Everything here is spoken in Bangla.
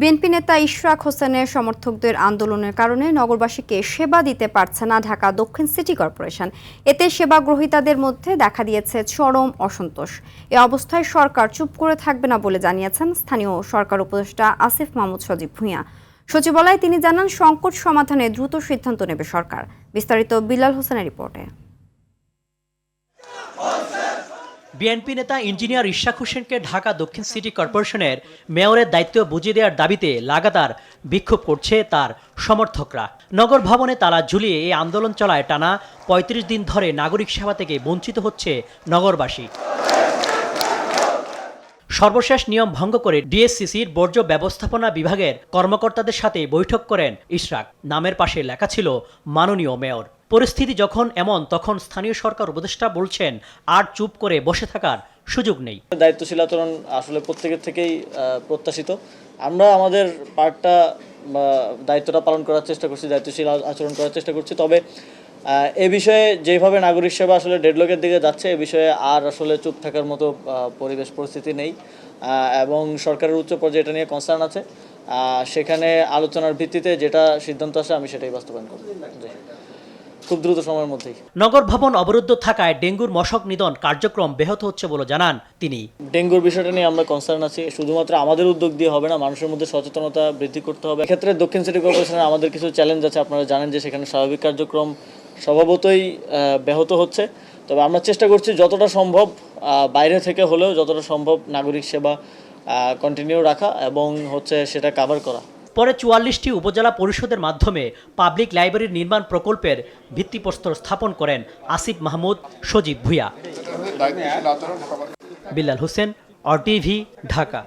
বিএনপি নেতা ইশরাক হোসেনের সমর্থকদের আন্দোলনের কারণে নগরবাসীকে সেবা দিতে পারছে না ঢাকা দক্ষিণ সিটি কর্পোরেশন। এতে সেবা গ্রহীতাদের মধ্যে দেখা দিয়েছে চরম অসন্তোষ। এ অবস্থায় সরকার চুপ করে থাকবে না বলে জানিয়েছেন স্থানীয় সরকার উপদেষ্টা আসিফ মাহমুদ সজীব ভূঁইয়া। সচিবালয়ে তিনি জানান, সংকট সমাধানে দ্রুত সিদ্ধান্ত নেবে সরকার। বিস্তারিত বিলাল হোসেনের রিপোর্টে। বিএনপি নেতা ইঞ্জিনিয়ার ইশাক হোসেনকে ঢাকা দক্ষিণ সিটি কর্পোরেশনের মেয়রের দায়িত্ব বুঝিয়ে দেওয়ার দাবিতে লাগাতার বিক্ষোভ করছে তার সমর্থকরা। নগর ভবনে তালা ঝুলিয়ে এই আন্দোলন চলায় টানা ৩৫ দিন ধরে নাগরিক সেবা থেকে বঞ্চিত হচ্ছে নগরবাসী। সর্বশেষ নিয়ম ভঙ্গ করে ডিএসসিসির বর্জ্য ব্যবস্থাপনা বিভাগের কর্মকর্তাদের সাথে বৈঠক করেন ইশরাক। নামের পাশে লেখা ছিল, মাননীয় মেয়র। পরিস্থিতি যখন এমন, তখন স্থানীয় সরকার উপদেষ্টা বলছেন, আর চুপ করে বসে থাকার সুযোগ নেই। দায়িত্বশীল আচরণ আসলে প্রত্যেকের থেকেই প্রত্যাশিত। আমরা আমাদের পার্টটা দায়িত্বটা পালন করার চেষ্টা করছি, দায়িত্বশীল আচরণ করার চেষ্টা করছি। তবে এ বিষয়ে যেভাবে নাগরিক সেবা আসলে ডেডলকের দিকে যাচ্ছে, এ বিষয়ে আর আসলে চুপ থাকার মতো পরিবেশ পরিস্থিতি নেই। এবং সরকারের উচ্চ পর্যায়ে এটা নিয়ে কনসার্ন আছে। সেখানে আলোচনার ভিত্তিতে যেটা সিদ্ধান্ত আসে, আমি সেটাই বাস্তবায়ন করব। খুব দ্রুত সময়ের মধ্যেই। নগর ভবন অবরুদ্ধ থাকায় ডেঙ্গুর মশক নিধন কার্যক্রম ব্যাহত হচ্ছে বলে জানান তিনি। ডেঙ্গুর বিষয়টা নিয়ে আমরা কনসার্ন আছি। শুধুমাত্র আমাদের উদ্যোগ দিয়ে হবে না মানুষের মধ্যে সচেতনতা বৃদ্ধি করতে হবে। এক্ষেত্রে দক্ষিণ সিটি কর্পোরেশনের আমাদের কিছু চ্যালেঞ্জ আছে। আপনারা জানেন যে সেখানে স্বাভাবিক কার্যক্রম স্বভাবতই ব্যাহত হচ্ছে। তবে আমরা চেষ্টা করছি যতটা সম্ভব বাইরে থেকে হলেও যতটা সম্ভব নাগরিক সেবা কন্টিনিউ রাখা এবং হচ্ছে সেটা কাভার করা। পরে চুয়াল্লিশটি উপজেলা পরিষদের মাধ্যমে পাবলিক লাইব্রেরির নির্মাণ প্রকল্পের ভিত্তিপ্রস্তর স্থাপন করেন Asif Mahmud Sajib Bhuiyan. Billal Hossain R TV Dhaka.